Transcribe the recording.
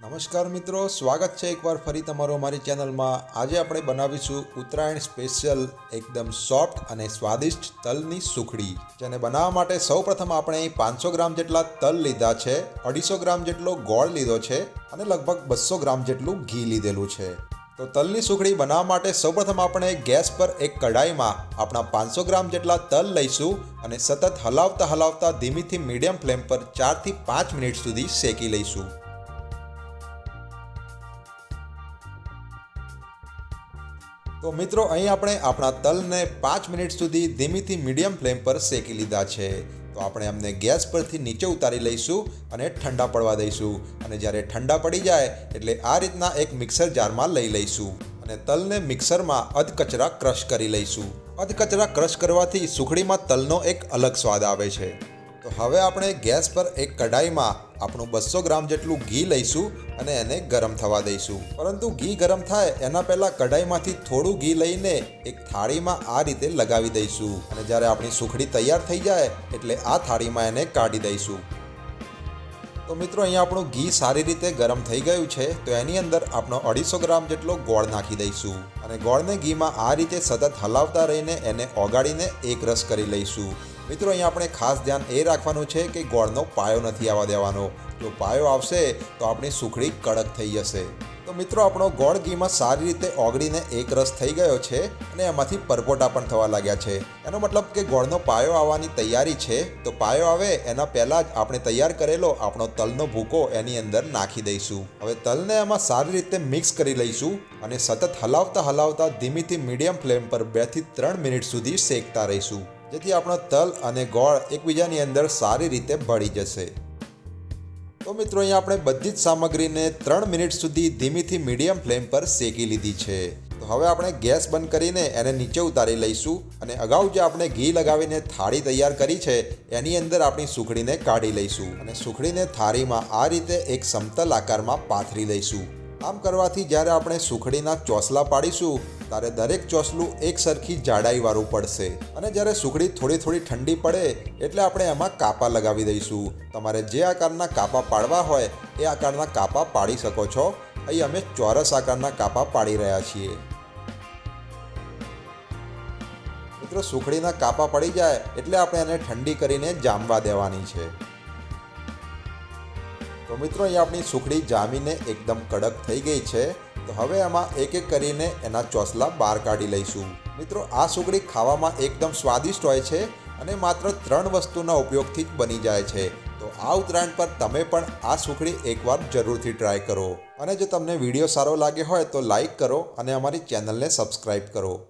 નમસ્કાર મિત્રો, સ્વાગત છે એકવાર ફરી તમારો અમારી ચેનલમાં. આજે આપણે બનાવીશું ઉત્તરાયણ સ્પેશિયલ એકદમ સોફ્ટ અને સ્વાદિષ્ટ તલની સુખડી, જેને બનાવવા માટે સૌપ્રથમ આપણે પાંચસો ગ્રામ જેટલા તલ લીધા છે, અઢીસો ગ્રામ જેટલો ગોળ લીધો છે અને લગભગ બસો ગ્રામ જેટલું ઘી લીધેલું છે. તો તલની સુખડી બનાવવા માટે સૌપ્રથમ આપણે ગેસ પર એક કઢાઈમાં આપણા પાંચસો ગ્રામ જેટલા તલ લઈશું અને સતત હલાવતા હલાવતા ધીમીથી મીડિયમ ફ્લેમ પર ચારથી પાંચ મિનિટ સુધી શેકી લઈશું. તો મિત્રો, અહીં આપણે આપણા તલને પાંચ મિનિટ સુધી ધીમીથી મીડિયમ ફ્લેમ પર શેકી લીધા છે. તો આપણે અમને ગેસ પરથી નીચે ઉતારી લઈશું અને ઠંડા પડવા દઈશું. અને જ્યારે ઠંડા પડી જાય, એટલે આ રીતના એક મિક્સર જારમાં લઈ લઈશું. અને તલને મિક્સરમાં અધકચરા ક્રશ કરી લઈશું. અધકચરા ક્રશ કરવાથી સુખડીમાં તલનો એક અલગ સ્વાદ આવે છે. તો હવે આપણે ગેસ પર એક કઢાઈમાં આપણું બસો ગ્રામ જેટલું ઘી લઈશું અને એને ગરમ થવા દઈશું. પરંતુ ઘી ગરમ થાય એના પહેલાં કઢાઈમાંથી થોડું ઘી લઈને એક થાળીમાં આ રીતે લગાવી દઈશું. અને જ્યારે આપણી સુખડી તૈયાર થઈ જાય એટલે આ થાળીમાં એને કાઢી દઈશું. તો મિત્રો, અહીંયા આપણું ઘી સારી રીતે ગરમ થઈ ગયું છે, તો એની અંદર આપણો અઢીસો ગ્રામ જેટલો ગોળ નાખી દઈશું. અને ગોળને ઘીમાં આ રીતે સતત હલાવતા રહીને એને ઓગાળીને એક રસ કરી લઈશું. મિત્રો, અહીંયા આપણે ખાસ ધ્યાન એ રાખવાનું છે કે ગોળનો પાયો નથી આવવા દેવાનો. જો પાયો આવશે, તો આપણી સુખડી કડક થઈ જશે. તો મિત્રો, આપણો ગોળ ઘીમાં સારી રીતે ઓગળીને એક રસ થઈ ગયો છે અને એમાંથી પરપોટા પણ થવા લાગ્યા છે. એનો મતલબ કે ગોળનો પાયો આવવાની તૈયારી છે. તો પાયો આવે, એના પહેલાં જ આપણે તૈયાર કરેલો આપણો તલનો ભૂકો એની અંદર નાખી દઈશું. હવે તલને એમાં સારી રીતે મિક્સ કરી લઈશું અને સતત હલાવતા હલાવતા ધીમીથી મીડિયમ ફ્લેમ પર બેથી ત્રણ મિનિટ સુધી શેકતા રહીશું. જેથી આપણો તલ અને ગોળ એકબીજાની અંદર સારી રીતે ભળી જશે. તો મિત્રો, અહીંયા આપણે બધી જ સામગ્રીને ત્રણ મિનિટ સુધી ધીમીથી મીડિયમ ફ્લેમ પર શેકી લીધી છે. તો હવે આપણે ગેસ બંધ કરીને એને નીચે ઉતારી લઈશું અને અગાઉ જે આપણે ઘી લગાવીને થાળી તૈયાર કરી છે, એની અંદર આપણી સુખડીને કાઢી લઈશું અને સુખડીને થાળીમાં આ રીતે એક સમતલ આકારમાં પાથરી લઈશું. આમ કરવાથી જ્યારે આપણે સુખડીના ચોસલા પાડીશું ત્યારે દરેક ચોસલું એક સરખી જાડાઈવાળું પડશે. અને જ્યારે સુખડી થોડી થોડી ઠંડી પડે, એટલે આપણે એમાં કાપા લગાવી દઈશું. તમારે જે આકારના કાપા પાડવા હોય, એ આકારના કાપા પાડી શકો છો. અહીં અમે ચોરસ આકારના કાપા પાડી રહ્યા છીએ. મિત્રો, સુખડીના કાપા પડી જાય, એટલે આપણે એને ઠંડી કરીને જામવા દેવાની છે. તો મિત્રો, અહીં આપણી સુખડી જામીને એકદમ કડક થઈ ગઈ છે. તો હવે એમાં એક એક કરીને એના ચોસલા બહાર કાઢી લઈશું. મિત્રો, આ સુખડી ખાવામાં એકદમ સ્વાદિષ્ટ હોય છે અને માત્ર ત્રણ વસ્તુના ઉપયોગથી જ બની જાય છે. તો આ ઉત્તરાયણ પર તમે પણ આ સુખડી એકવાર જરૂરથી ટ્રાય કરો. અને જો તમને વીડિયો સારો લાગે હોય તો લાઈક કરો અને અમારી ચેનલને સબસ્ક્રાઈબ કરો.